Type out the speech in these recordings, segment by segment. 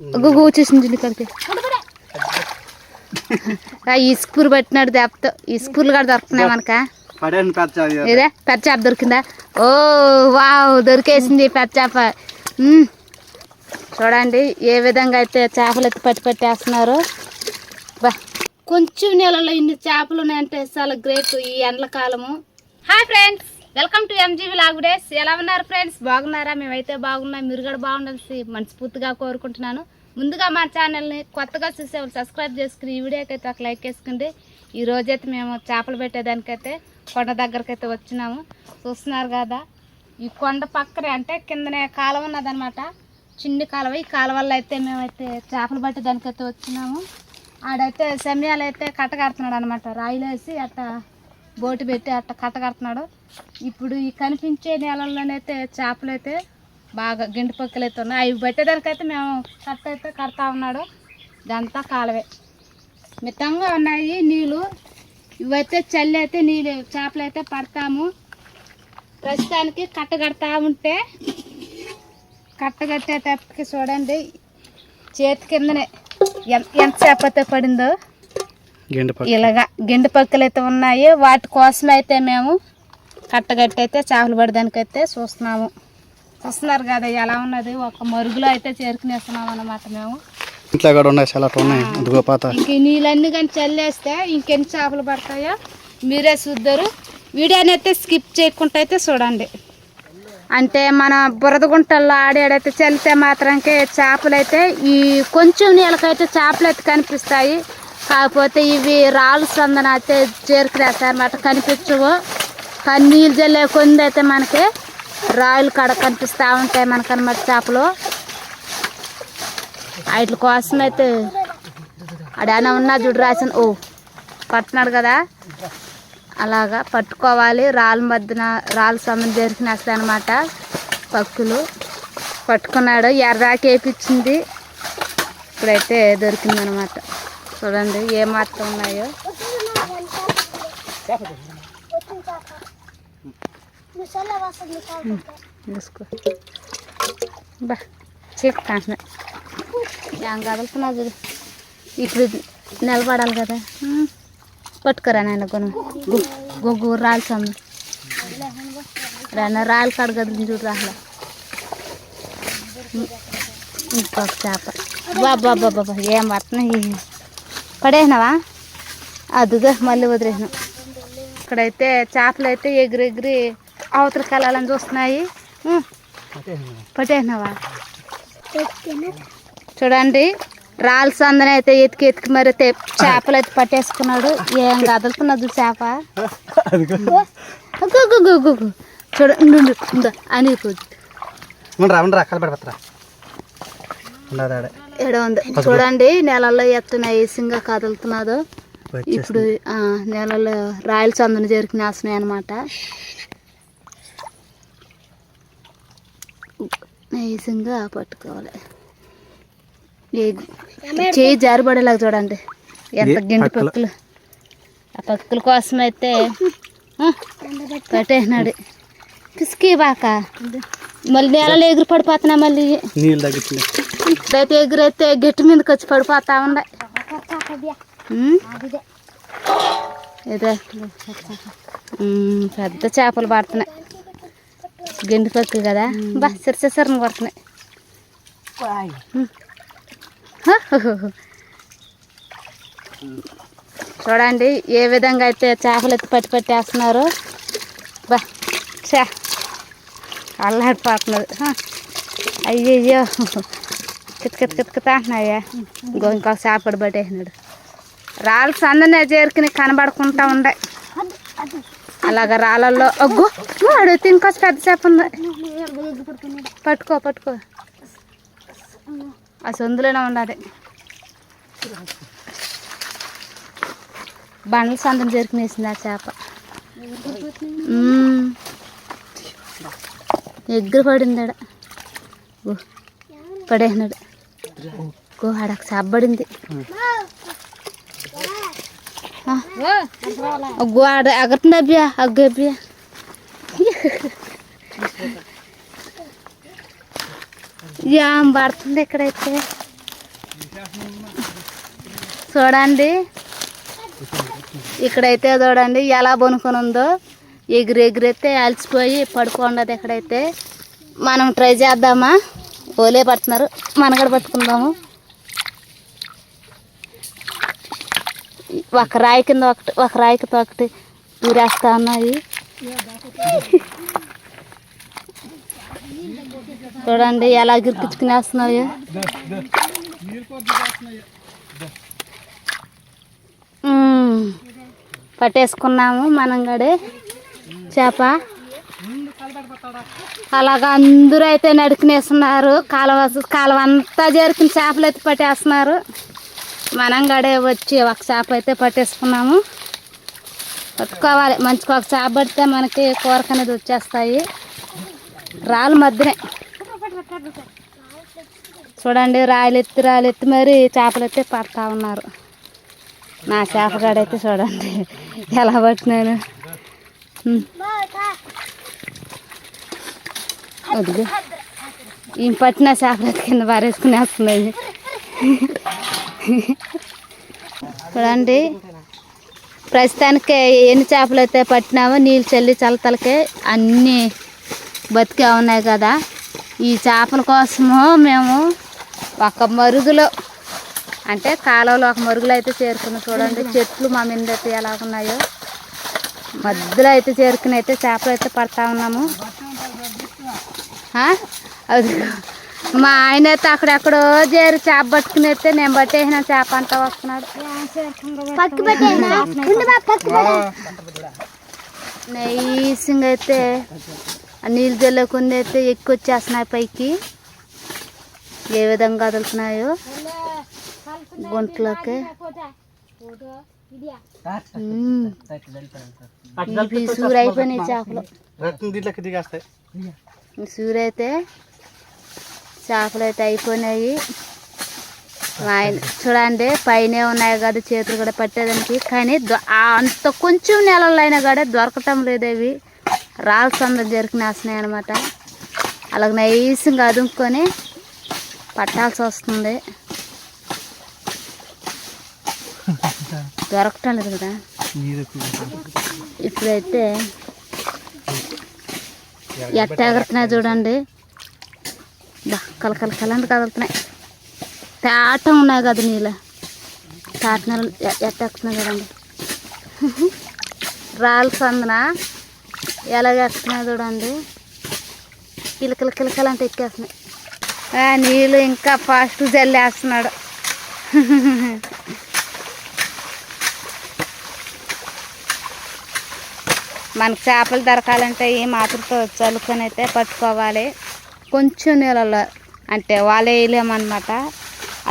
గుగ్గు వచ్చేసింది ఆ ఇసుకూరు పట్టినాడు దెబ్బతో ఇసుకూరులు కూడా దొరుకుతున్నాయి మనక. ఇదే పెద్ద చేప దొరికిందా? ఓ వావ్ దొరికేసింది పెద్ద చేప. చూడండి ఏ విధంగా అయితే చేపలు ఎత్తి పట్టి పట్టేస్తున్నారు. బా. కొంచెం నీళ్ళలో ఇన్ని చేపలు ఉన్నాయంటే చాలా గ్రేట్ ఈ ఎండల కాలము. Hi friends. Welcome to MGV log days ఎలా ఉన్నారు ఫ్రెండ్స్? బాగున్నారా? మేమైతే బాగున్నాం. మీరు కూడా బాగుండాల్సి మనస్ఫూర్తిగా కోరుకుంటున్నాను. ముందుగా మా ఛానల్ని కొత్తగా చూసేవాళ్ళు సబ్స్క్రైబ్ చేసుకుని ఈ వీడియోకి అయితే ఒక లైక్ వేసుకోండి. ఈ రోజైతే మేము చేపలు పెట్టేదానికైతే కొండ దగ్గరికి అయితే వచ్చినాము. చూస్తున్నారు కదా ఈ కొండ పక్కనే అంటే కిందనే కాలువ ఉన్నదనమాట చిన్ని కాలువ. ఈ కాలువల్లో అయితే మేమైతే చేపలు పట్టేదానికైతే వచ్చినాము. ఆడైతే సమయాలు అయితే కట్టగడుతున్నాడు అనమాట రాయిలేసి అట్లా అట్ట బోటు పెట్టి అట్ట కట్టగడుతున్నాడు ఇప్పుడు ఈ కనిపించే నేలల్లోనైతే చేపలు అయితే బాగా గిండి పక్కలు అయితే ఉన్నాయి. అవి పెట్టేదానికైతే మేము కట్ట అయితే కడతా ఉన్నాడు. ఇదంతా కాలువే మితంగా ఉన్నాయి నీళ్ళు. ఇవైతే చల్లి అయితే నీళ్ళు చేపలు అయితే పడతాము. ప్రస్తుతానికి కట్ట కడతా ఉంటే కట్ట కట్టేటప్పటికి చూడండి. చేతి కిందనే ఎంత ఎంత చేప అయితే పడిందో. ఇలాగా గిండి పక్కలు అయితే ఉన్నాయి. వాటి కోసం అయితే మేము కట్టగట్టి అయితే చేపలు పడడానికైతే చూస్తున్నాము. చూస్తున్నారు కదా ఎలా ఉన్నది? ఒక మరుగులో అయితే చేరుకునేస్తున్నాం అన్నమాట మేము. ఇంట్లో కూడా ఉన్నాయి చాలా ఉన్నాయి. పాత. ఇంక నీళ్ళన్నీ కానీ చల్లేస్తే ఇంకెన్ని చేపలు పడతాయో మీరే చూద్దరు. వీడియోని అయితే స్కిప్ చేయకుండా అయితే చూడండి. అంటే మన బురద గుంటల్లో ఆడాడైతే చల్లితే మాత్రంకే చేపలు అయితే ఈ కొంచెం నీళ్ళకైతే చేపలు అయితే కనిపిస్తాయి. కాకపోతే ఇవి రాళ్ళు సందన అయితే చేరుకునేస్తాయి అన్నమాట కనిపించవు. కానీ నీళ్ళు జల్లే కొంది అయితే మనకి రాయలు కడ కనిపిస్తూ ఉంటాయి మనకనమాట చేపలు. వాటి కోసం అయితే అడేనా ఉన్నా చూడు రాసిన ఓ పట్టున్నాడు కదా. అలాగా పట్టుకోవాలి. రాళ్ళ మధ్యన రాళ్ళ సంబంధం జరిగినేస్తాయి అనమాట పక్కులు. పట్టుకున్నాడు. ఎర్రాకేపించింది ఇప్పుడైతే దొరికిందనమాట చూడండి ఏ మాత్రం ఉన్నాయో చూసుకో బా చెప్తాను ఏం కదులుతున్నా చూడు. ఇప్పుడు నిలబడాలి కదా. ఉమ్. పట్టుకురా నాయన కొను. గొగ్గు రాళ్ళు సమ్మ. రాన్న రాళ్ళు కాడ కదులు చూడు రాళ్ళ. ఇంకొక చేప. బాబా బాబా ఏం పడుతున్నాయి? పడేసినావా? అదుగా మళ్ళీ వదిలేసినాం. ఇక్కడైతే చేపలు అయితే ఎగిరి ఎగిరి అవతలకి వెళ్ళాలని చూస్తున్నాయి. పట్టేసినావా చూడండి రాళ్ళ సందన అయితే ఎతికి ఎతికి మరి చేపలు అయితే పట్టేసుకున్నాడు. ఏం కదులుతున్నది చేప? అదిగో. అగ్గు, అగ్గు, అగ్గు, అగ్గు, ఎడ ఉంది చూడండి నెలల్లో ఎత్తున్నాయి సింగ కదులుతున్నదో. ఇప్పుడు నెలలో రాయల చందన జరిగినేస్తున్నాయి అనమాట నైసింగా పట్టుకోవాలి. చేయి జారిపడేలాగా చూడండి. ఎంత గిండి పక్కలు? ఆ పక్కుల కోసం అయితే పట్టేసినాడు. పిసికి బాక. మళ్ళీ నేలలో ఎగురు పడిపోతున్నా మళ్ళీ. నీళ్ళు ఇప్పుడైతే ఎగురైతే గట్టి మీదకి వచ్చి పడిపోతా ఉండే. ఇదే. పెద్ద చేపలు పడుతున్నాయి. గెండి పక్కు కదా. బా సిరసరిని పడుతున్నాయి చూడండి ఏ విధంగా అయితే చేపలు ఎత్తి పట్టి పట్టేస్తున్నారు. బా చా. అల్లాడిపోతున్నది. హ. అయ్యయ్యో కితకిత కితకిత అంటున్నాయా. ఇంకో ఇంకొక చేపడు పట్టేసినాడు. రాళ్ళు సందనే చేరుకుని కనబడకుండా ఉండే. అలాగ రాళ్ళల్లో అగ్గు. వాడు ఇంకొక పెద్ద చేప ఉంది. పట్టుకో పట్టుకో. ఆ సందులోనే ఉండాలి. బండ్ల సందం చేరుకునేసింది ఆ చేప. ఎగ్గురు పడింది పడేసినాడు. గో ఆడకు సబ్బడింది అగ్గో ఆడ ఎగరుతుంది అబ్బియా అగ్గు అబ్బియా. ఏం పడుతుంది ఇక్కడైతే. చూడండి. ఇక్కడైతే చూడండి ఎలా బొనుకొని ఉందో. ఎగిరి ఎగిరైతే అలసిపోయి పడుకోండదు ఎక్కడైతే మనం ట్రై చేద్దామా? పోలే పడుతున్నారు. మనం కూడా పట్టుకుందాము. ఒక రాయి కింద ఒకటి ఒక రాయికి ఒకటి ఊరేస్తా ఉన్నాయి. చూడండి ఎలా గిరికించుకునేస్తున్నాయో పట్టేసుకున్నాము మనం గడే చేప. అలాగ అందరూ అయితే నడుకునేస్తున్నారు. కాలువ కాలువ అంతా జరిపిన చేపలు అయితే పట్టేస్తున్నారు. మనం గడే వచ్చి ఒక చేప అయితే పట్టేసుకున్నాము. పట్టుకోవాలి. మంచిగా ఒక చేప పడితే మనకి కూరకు అనేది వచ్చేస్తాయి. రాళ్ళు మధ్యనే. చూడండి రాయలెత్తి ఎత్తి ఎత్తి మరి చేపలు అయితే పడతా ఉన్నారు. నా చేపగాడైతే చూడండి ఎలా పట్టినాను. అదిగో. ఈ పట్టిన చేపలు కింద పారేసుకుని వస్తున్నాయి. చూడండి. ప్రస్తుతానికి ఎన్ని చేపలు అయితే పట్టినామో నీళ్ళు చల్లి చల్లతలకే అన్నీ బతికే ఉన్నాయి కదా. ఈ చేపల కోసము మేము ఒక మరుగులో అంటే కాలువలో ఒక మరుగులో అయితే చేరుకున్నాం చూడండి. చెట్లు మా మీద అయితే ఎలా ఉన్నాయో మధ్యలో అయితే చేరుకుని అయితే చేపలు అయితే పడతా ఉన్నాము. అది మా ఆయన అయితే అక్కడెక్కడో చేరి చేప పట్టుకుని అయితే నేను పట్టేసిన చేప అంతా వస్తున్నాడు. నైసింగ్ అయితే నీళ్ళు జల్లుకుంది అయితే ఎక్కువ వచ్చేస్తున్నాయి పైకి. ఏ విధంగా కదులుతున్నాయో గుంటలోకి. సూర్ అయిపోయినాయి చేపలు. రక్తం దీంట్లోకి దిగేస్తాయి ఈ సూర్ అయితే చేపలు అయితే అయిపోయినాయి. ఆయన చూడండి పైనే ఉన్నాయి కదా చేతులు కూడా పట్టేదానికి. కానీ అంత కొంచెం నెలల్లో అయినా కూడా దొరకటం లేదు అవి. రాళ్ళ సంద జరికినేస్తున్నాయి అనమాట అలాగ నైస్గా అదుముకొని పట్టాల్సి వస్తుంది. దొరకటం లేదు కదా. ఇప్పుడైతే ఎట్ట ఎగురుతున్నాయి చూడండి బా కల కల కదులుతున్నాయి. తేట ఉన్నాయి కదా నీళ్ళు. తాట నీళ్ళు ఎట్ట ఎక్కుతున్నాయి చూడండి. రాళ్ళు సందన? ఎలాగ ఎక్కుతున్నాయి చూడండి కిలకల కిలకలంత ఎక్కేస్తున్నాయి. నీళ్ళు ఇంకా ఫాస్ట్ జల్లేస్తున్నాడు. మనకు చేపలు దొరకాలంటే ఈ మాత్రతో చల్లుకొని అయితే పట్టుకోవాలి. కొంచెం నీళ్ళలో అంటే వాళ్ళే వేయలేమన్నమాట.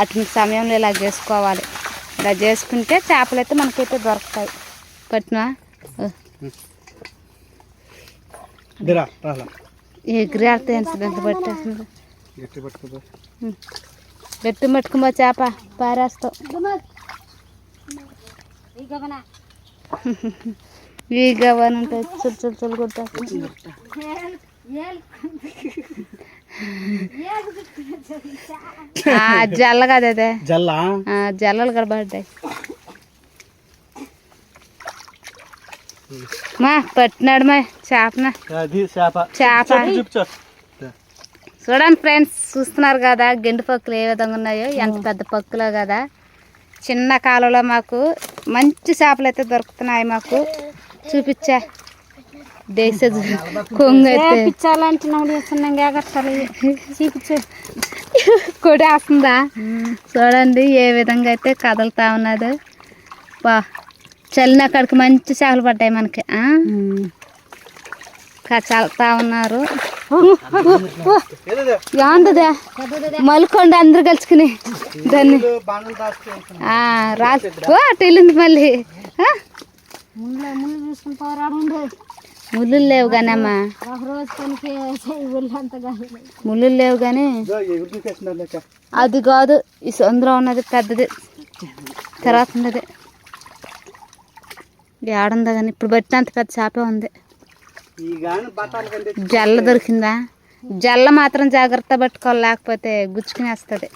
అటువంటి సమయంలో ఇలా చేసుకోవాలి. ఇలా చేసుకుంటే చేపలు అయితే మనకైతే దొరుకుతాయి. పట్టినా ఎగిరి ఆడితే ఎంత పట్టేస్తుంది? గట్టి పట్టుకో గట్టి పట్టుకుమో చేప పారేస్తావు. ఉంటాయి చుల్ చుల్ చుల్ ఆ, జల్ల కదా జల్లా జల్లలు కూడా పడ్డాయి మా పట్టినాడు మా చేపన చేప చూడండి ఫ్రెండ్స్ చూస్తున్నారు కదా గెండు పక్కులు ఏ విధంగా ఉన్నాయో ఎంత పెద్ద పక్కులో కదా చిన్న కాలంలో మాకు మంచి చేపలు అయితే దొరుకుతున్నాయి మాకు చూపించా దేశ కొంగు అయితే చూపించు. కొడేస్తుందా చూడండి ఏ విధంగా అయితే కదులుతా ఉన్నది. వా చల్లిన అక్కడికి మంచి చేపలు పడ్డాయి మనకి చల్లుతా ఉన్నారు. ఏదో యాందదే మల్కొండ అందరు కలుసుకుని దాన్ని. ఓ అటు వెళ్ళింది మళ్ళీ. ముళ్ళు లేవు కానీ అమ్మా ముళ్ళు లేవు కానీ అది కాదు ఈ సొందరం ఉన్నది పెద్దది. తర్వాత ఉన్నది. ఇది ఆడుందా కానీ ఇప్పుడు పట్టినంత పెద్ద చేపే ఉంది. జల్ల దొరికిందా? జల్ల మాత్రం జాగ్రత్త పట్టుకోవాలి లేకపోతే గుచ్చుకునేస్తుంది.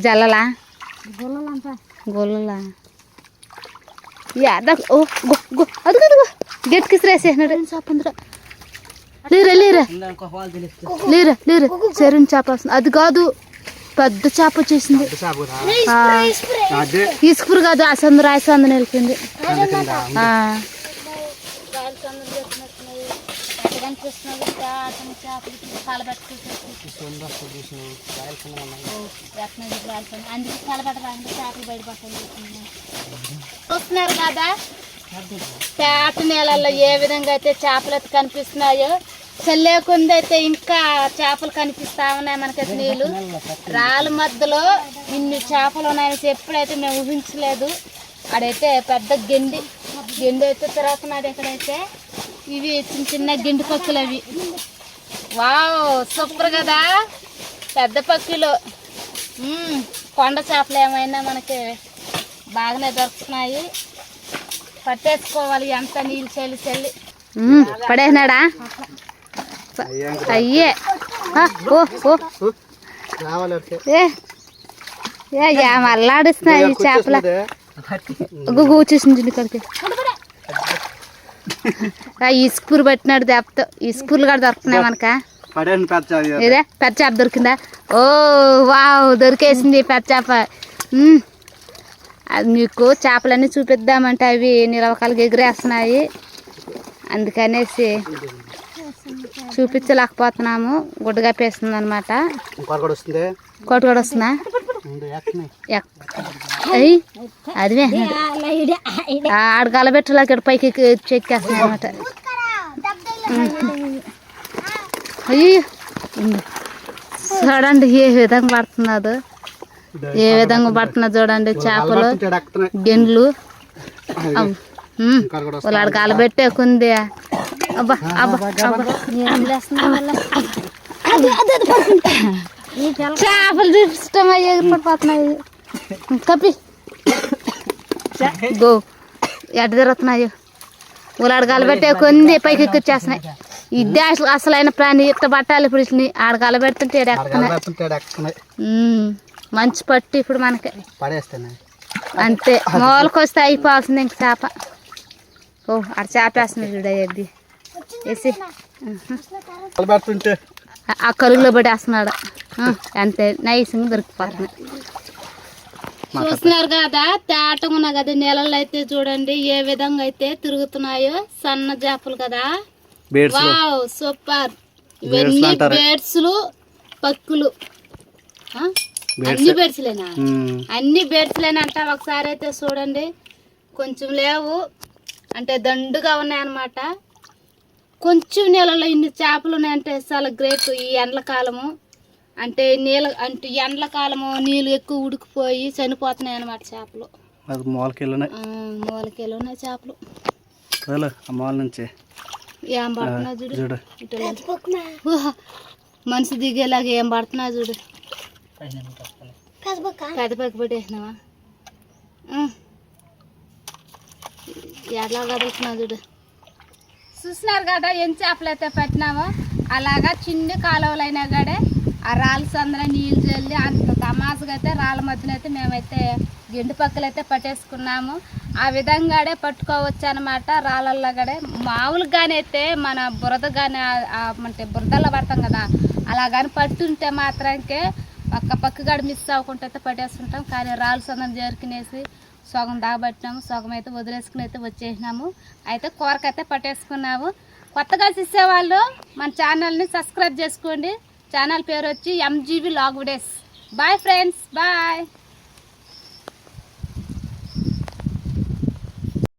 జల్లలా? గొల్లలా? యాద ఓ గో గో అది కదా గెట్ కిసిరేసేసినాడు చాపందులో లేరా లేరా. తెలుస్తుంది. లేరా. లేరా చెరుని చేప వస్తుంది. అది కాదు పెద్ద చేప వచ్చేసింది. పెద్ద చేప కదా? చూస్తున్నారు కదా పేట నీళ్ళల్లో ఏ విధంగా అయితే చేపలు అయితే కనిపిస్తున్నాయో చల్లేకుంది అయితే ఇంకా చేపలు కనిపిస్తా ఉన్నాయి మనకైతే నీళ్ళు రాళ్ళ మధ్యలో ఇన్ని చేపలు ఉన్నాయని ఎప్పుడైతే మేము ఊహించలేదు అడైతే పెద్ద గెండి గెండి అయితే తిరుగుతున్నాడు ఇక్కడైతే ఇవి చిన్న చిన్న గెండి పక్కులు అవి. వావ్ సూపర్ కదా? పెద్ద పక్కులు. కొండ చేపలు ఏమైనా మనకి బాగానే దొరుకుతున్నాయి. పట్టేసుకోవాలి ఎంత నీళ్ళు చెల్లి చెల్లి. పడేసినాడా? అయ్యే. ఏ మళ్ళాడిస్తున్నాయి చేపల. గుగ్గు వచ్చేసింది. ఇక్కడికి ఇసుకూరు పట్టినాడు దెబ్బతో ఇసుకూరులు కూడా దొరుకుతున్నాయి మనక. ఇది. పెద్ద చేప దొరికిందా? ఓ వావ్ దొరికేసింది పెద్ద చేప. అది మీకు చేపలన్నీ చూపిద్దామంటే అవి నిలవకాలుగా ఎగిరేస్తున్నాయి. అందుకనేసి చూపించలేకపోతున్నాము. గుడ్డగా పేస్తుంది అనమాట కోటి కూడా వస్తుందా? ముందు వేస్తున్నాయి. ఎక్- ఆడ ఇక్కడ పైకి ఎక్కి- చెక్కేస్తున్నాయి అనమాట అయ్యో చూడండి ఏ విధంగా పడుతున్నదో. ఏ విధంగా పడుతున్నా చూడండి చేపలు గెండ్లు. వాళ్ళు ఆడ గలబెట్టేకుంది అబ్బా అబ్బా చేపలు చూపించడం ఎగిరిపడిపోతున్నాయి కప్పి గో. ఎట తిరుగుతున్నాయో? ఊళ్ళాడ గలబెట్టే కొన్ని పైకి ఎక్కిచ్చేస్తున్నాయి ఇదే అసలు అసలైన ప్రాణి ఇట్ట పట్టాలి ఇప్పుడు ఆడ గలబెడుతుంటే ఈడ ఎక్కుతున్నాయి. మంచి పట్టు ఇప్పుడు మనకి. అంతే. మూలకు వస్తే అయిపోవాల్సింది ఇంక చేప. ఓ ఆడ చేప వేస్తుంది చూడ అది వేసి ఆ- కరుగులో పడి వేస్తున్నాడు అంతే. నైసింగ్ దొరికిపోతుంది చూస్తున్నారు కదా తేటగా ఉన్న కదా నీళ్ళలో అయితే చూడండి ఏ విధంగా అయితే తిరుగుతున్నాయో సన్న చేపలు కదా. Wow super. ఇవన్నీ. బేడ్స్లు పక్కులు? అన్ని బేడ్స్లేనా? అన్ని బెడ్స్లేని అంట ఒకసారి అయితే చూడండి. కొంచెం లేవు. అంటే దండుగా ఉన్నాయన్నమాట. కొంచెం నీళ్ళలో ఇన్ని చేపలు ఉన్నాయంటే చాలా గ్రేట్ ఈ ఎండ్ల కాలము. అంటే నీళ్ళ అంటే ఎండ్ల కాలము నీళ్ళు ఎక్కువ ఉడికిపోయి చనిపోతున్నాయి అన్నమాట చేపలు. అది మూలకెళ్ళి ఉన్నాయి చేపలు. మాల్ నుంచి. ఏం పడుతున్నా చూడు. చూడు. మనిషి దిగేలాగా ఏం పడుతున్నా చూడు. పెద్ద పక్క పెట్టేసినావా? ఎట్లా కదులుతున్నా చూడు. చూసినారు కదా ఎన్ని చేపలు అయితే పెట్టినామో అలాగా చిన్న కాలువలైనా కాడే ఆ రాళ్ళ సందన నీళ్ళు చల్లి అంత తమాసుగా అయితే రాళ్ళ మధ్యన అయితే మేమైతే గిండి పక్కలు అయితే పట్టేసుకున్నాము. ఆ విధంగానే పట్టుకోవచ్చు అనమాట రాళ్ళల్లో గడే. మామూలుగానైతే మన బురద కానీ అంటే బురదల్లో పడతాం కదా అలా కానీ పట్టుంటే మాత్రానికే పక్క పక్క గడ మిస్ అవ్వకుండా అయితే పట్టేసుకుంటాం. కానీ రాళ్ళ సందన చేరుకునేసి సగం దాగబట్టినాము. సగం అయితే వదిలేసుకుని అయితే వచ్చేసినాము. అయితే కూరకైతే పట్టేసుకున్నాము. కొత్తగా చూసేవాళ్ళు మన ఛానల్ని సబ్స్క్రైబ్ చేసుకోండి. ఛానల్ పేరు వచ్చి MGB log days bye friends bye